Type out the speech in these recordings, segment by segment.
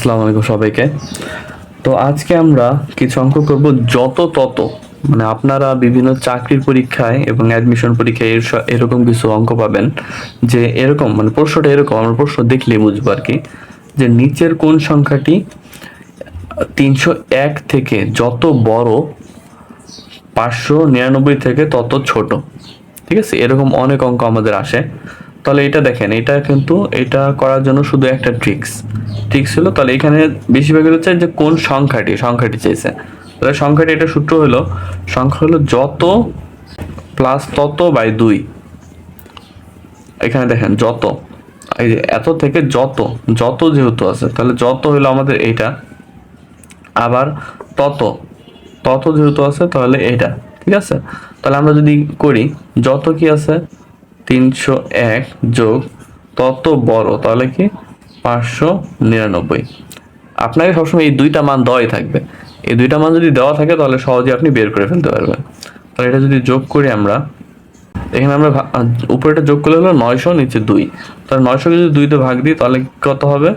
আসসালামু আলাইকুম সবাইকে। তো আজকে আমরা কিছু অঙ্ক করব যত তত। মানে আপনারা বিভিন্ন চাকরির পরীক্ষায় এবং অ্যাডমিশন পরীক্ষায় এরকম কিছু অঙ্ক পাবেন যে এরকম মানে প্রশ্নটা এরকম, আমরা প্রশ্ন দেখলেই বুঝব আর কি। যে নিচের কোন সংখ্যাটি তিনশো এক থেকে যত বড় পাঁচশো নিরানব্বই থেকে তত ছোট। ঠিক আছে? এরকম অনেক অঙ্ক আমাদের আসে। তাহলে এটা দেখেন, এটা কিন্তু এটা করার জন্য শুধু একটা ট্রিক্স ট্রিক্স হলো, তাহলে এখানে বেশিরভাগ হচ্ছে যে কোন সংখ্যাটি সংখ্যাটি চাইছে। তাহলে সংখ্যাটি, এটা সূত্র হলো, সংখ্যা হলো যত প্লাস তত বাই দুই। এখানে দেখেন, যত। এই যে এত থেকে যত যত যেহেতু আছে, তাহলে যত হলো আমাদের এইটা। আবার তত তত যেহেতু আছে, তাহলে এটা ঠিক আছে? তাহলে আমরা যদি করি, যত কি আছে? তিনশো এক যোগ তত বড়, তাহলে কি? পাঁচশো নিরানব্বই। আপনাকে সবসময় এই দুইটা মান দেওয়াই থাকবে। এই দুইটা মান যদি দেওয়া থাকে, তাহলে সহজে আপনি বের করে ফেলতে পারবেন। তাহলে এটা যদি যোগ করি আমরা, এখানে আমরা উপরেটা যোগ করলে হলো নয়শো, নিচে দুই। তাহলে নয়শোকে যদি দুইতে ভাগ দিই, তাহলে কত হবে?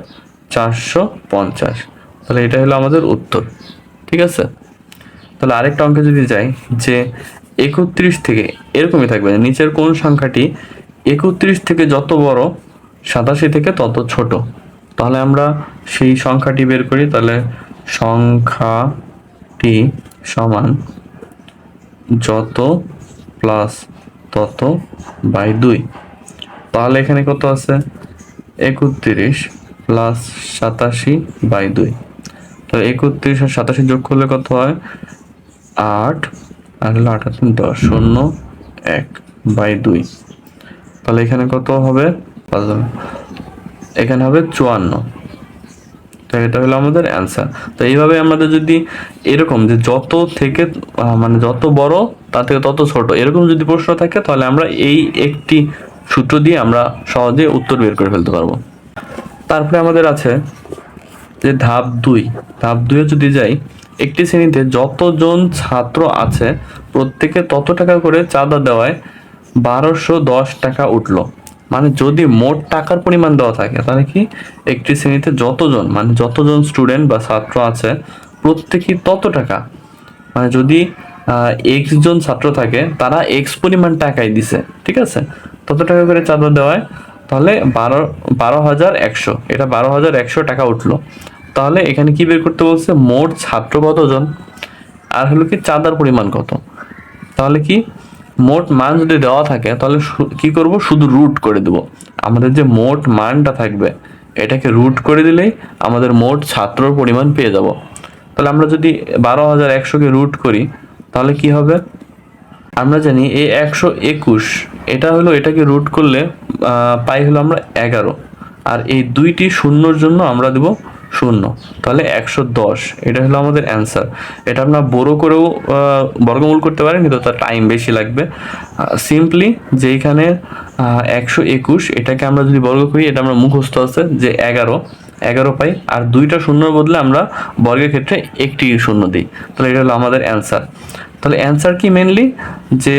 চারশো পঞ্চাশ। তাহলে এটা হলো আমাদের উত্তর। ঠিক আছে? তাহলে আরেকটা অঙ্কে যদি যাই, যে একত্রিশ থেকে, এরকমই থাকবে নিচের কোন সংখ্যাটি একত্রিশ থেকে যত বড়, সাতাশি থেকে তত ছোট। তাহলে আমরা সেই সংখ্যাটি বের করি, তাহলে সংখ্যাটি সমান যত প্লাস তত বাই দুই। তাহলে এখানে কত আছে? একত্রিশ প্লাস সাতাশি বাই দুই। তো একত্রিশ আর সাতাশি যোগ করলে কত হয়? আট আর তিন দশ, শূন্য, এক বাই দুই। তাহলে এখানে কত হবে? পাঁচ। এখানে হবে চুয়ান্ন। তো এটা হলো আমাদের অ্যান্সার তো এইভাবে আমাদের যদি এরকম যে যত থেকে মানে যত বড়, তার থেকে তত ছোট, এরকম যদি প্রশ্ন থাকে, তাহলে আমরা এই একটি সূত্র দিয়ে আমরা সহজে উত্তর বের করে ফেলতে পারব। তারপরে আমাদের আছে যে ধাপ দুই। ধাপ দুয়ে যদি যাই একটি শ্রেণীতে যতজন ছাত্র আছে, প্রত্যেকে তত টাকা করে চাঁদা দেওয়ায় বারোশো দশ টাকা উঠল। মানে যদি মোট টাকার পরিমাণ দেওয়া থাকে, তাহলে কি একটি শ্রেণীতে যতজন মানে যতজন স্টুডেন্ট বা ছাত্র আছে, প্রত্যেকেই তত টাকা। মানে যদি এক্স জন ছাত্র থাকে, তারা এক্স পরিমাণ টাকাই দিছে, ঠিক আছে? তত টাকা করে চাঁদা দেওয়ায়, তাহলে বারো বারো হাজার একশো, এটা বারো হাজার একশো টাকা উঠল। তাহলে এখানে কি বের করতে বলছে? মোট ছাত্র কতজন? আর হলো কি চাঁদার পরিমাণ কত? তাহলে কি? মোট মান যদি দেওয়া থাকে, তাহলে কি করব? শুধু রুট করে দেব। আমাদের যে মোট মানটা থাকবে, এটাকে রুট করে দিলেই আমাদের মোট ছাত্রর পরিমাণ পেয়ে যাব। তাহলে আমরা যদি বারো হাজার একশোকে রুট করি, তাহলে কি হবে? আমরা জানি এই একশো একুশ, এটা হলো, এটাকে রুট করলে পাই হলো আমরা এগারো। আর এই দুইটি শূন্যর জন্য আমরা দেব শূন্য। তাহলে একশো দশ, এটা হলো আমাদের অ্যান্সার এটা আপনার বড় করেও বর্গমূল করতে পারেন, কিন্তু তার টাইম বেশি লাগবে। সিম্পলি যে এখানে একশো একুশ, এটাকে আমরা যদি বর্গ করি, এটা আমরা মুখস্থ আছে যে এগারো। এগারো পাই, আর দুইটা শূন্যর বদলে আমরা বর্গের ক্ষেত্রে একটি শূন্য দিই। তাহলে এটা হলো আমাদের অ্যান্সার তাহলে অ্যান্সার কি মেনলি যে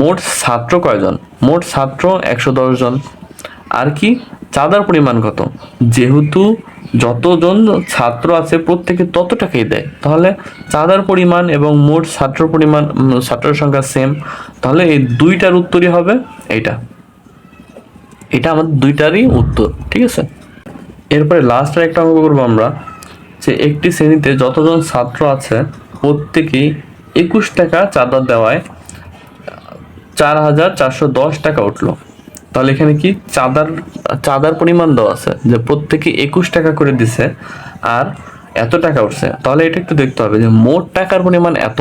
মোট ছাত্র কয়জন? মোট ছাত্র একশো দশ জন। আর কি? চাঁদার পরিমাণ কত? যেহেতু যতজন ছাত্র আছে প্রত্যেকে তত টাকাই দেয়। তাহলে চাঁদার পরিমাণ এবং মোট ছাত্র পরিমাণ ছাত্রের সংখ্যা সেম তাহলে এই দুইটার উত্তরই হবে এইটা। এটা আমাদের দুইটারই উত্তর, ঠিক আছে? এরপরে লাস্ট একটা অঙ্ক করব আমরা, যে একটি শ্রেণীতে যতজন ছাত্র আছে, প্রত্যেকেই একুশ টাকা চাঁদা দেওয়ায়, চার হাজার চারশো দশ টাকা উঠল। তাহলে এখানে কি? চাঁদার চাঁদার পরিমাণ দেওয়া আছে, যে প্রত্যেকে একুশ টাকা করে দিছে আর এত টাকা উঠছে। তাহলে এটা একটু দেখতে হবে যে মোট টাকার পরিমাণ এত।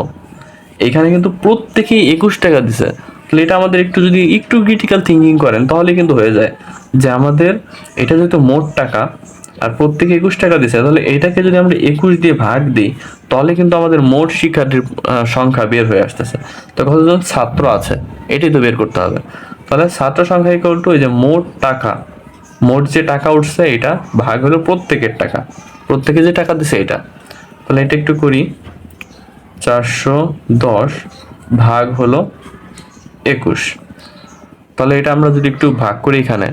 এখানে কিন্তু প্রত্যেকেই একুশ টাকা দিছে। তাহলে এটা আমাদের একটু যদি একটু ক্রিটিক্যাল থিঙ্কিং করেন, তাহলে কিন্তু হয়ে যায় যে আমাদের এটা যেহেতু মোট টাকা আর প্রত্যেকে একুশ টাকা দিছে, তাহলে এটাকে যদি আমরা একুশ দিয়ে ভাগ দিই, তাহলে কিন্তু আমাদের মোট শিক্ষার্থীর সংখ্যা বের হয়ে আসতেছে। তো কতজন? ছাত্র আছে। এটাই তো বের করতে হবে। তাহলে ছাত্র সংখ্যা ইকুয়াল টু এই যে মোট টাকা, মোট যে টাকা উঠছে এটা ভাগ হলো প্রত্যেকের টাকা, প্রত্যেকে যে টাকা দিছে এটা। তাহলে এটা একটু করি, চারশো দশ ভাগ হলো একুশ। তাহলে এটা আমরা যদি একটু ভাগ করি এখানে।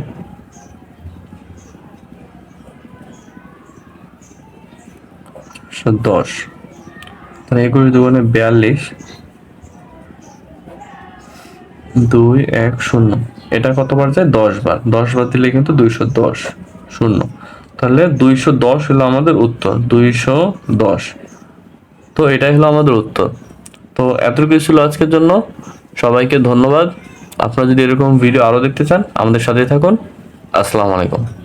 দশ। তাহলে একুশ দুগুণে বিয়াল্লিশ দুই, এক, শূন্য। এটা কতবার যায়? দশ বার। দশ বার দিলে কিন্তু দুইশো দশ, শূন্য। তাহলে দুইশো দশ হলো আমাদের উত্তর। দুইশো দশ। তো এটাই হলো আমাদের উত্তর। তো এতটুকুই ছিল আজকের জন্য। সবাইকে ধন্যবাদ। আপনারা যদি এরকম ভিডিও আরও দেখতে চান, আমাদের সাথে থাকুন। আসসালামু আলাইকুম।